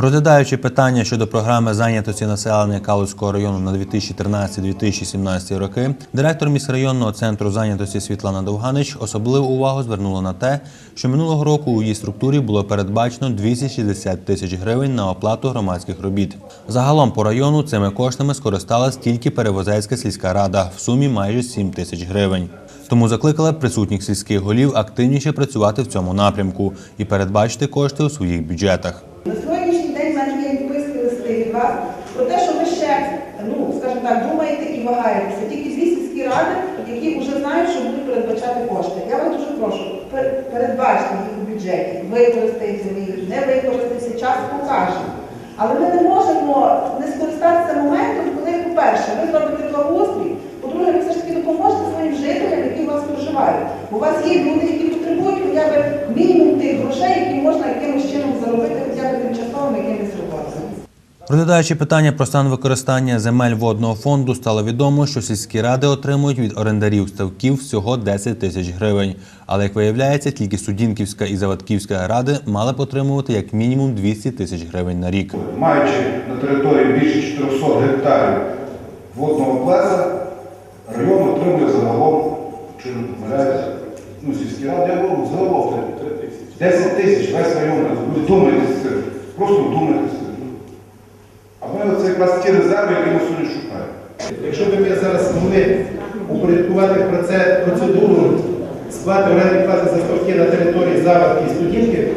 Розглядаючи питання щодо програми зайнятості населення Калузького району на 2013-2017 роки, директор міськрайонного центру зайнятості Світлана Довганич особливу увагу звернула на те, що минулого року у її структурі було передбачено 260 тисяч гривень на оплату громадських робіт. Загалом по району цими коштами скористалась тільки Перевозецька сільська рада в сумі майже 7 тисяч гривень. Тому закликала присутніх сільських голів активніше працювати в цьому напрямку і передбачити кошти у своїх бюджетах. На є відписки від вас про те, що ви ще, ну скажімо так, думаєте і вагаєтеся. Тільки дві сільські ради, які вже знають, що будуть передбачати кошти. Я вас дуже прошу, пер- передбачте їх у бюджеті, використаєте ви їх, не використаєте, час покаже. Але ми не можемо не скористатися моментом, коли, по-перше, ви зробите благоустрій, по-друге, ви все ж таки допоможете своїм жителям, які у вас проживають. У вас є люди, які потребують хоча мінімум тих грошей, які можна якимось хоча б тимчасовими якимись роботами. Розглядаючи питання про стан використання земель водного фонду, стало відомо, що сільські ради отримують від орендарів ставків всього 10 тисяч гривень. Але як виявляється, тільки Судінківська і Заводківська ради мали б отримувати як мінімум 200 тисяч гривень на рік. Маючи на території більше 400 гектарів водного плеса, район отримує загалом, чи не помиляюсь, ну, сільські ради, загалом 10 тисяч, весь район, ви думаєте з цим, просто думаєте з цим. А ми оце якраз ті резерви, які ми сьогодні шукаємо. Якщо б ми зараз могли упорядкувати про це процедуру сплати оренди плати за ставки на території заводки і студінки,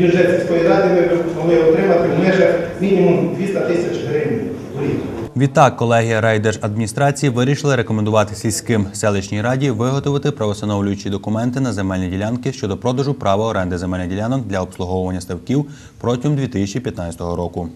бюджет сільської ради ми могли отримати в межах мінімум 200 тисяч гривень в рік. Відтак, колегія райдержадміністрації вирішили рекомендувати сільським селищній раді виготовити правостановлюючі документи на земельні ділянки щодо продажу права оренди земельних ділянок для обслуговування ставків протягом 2015 року.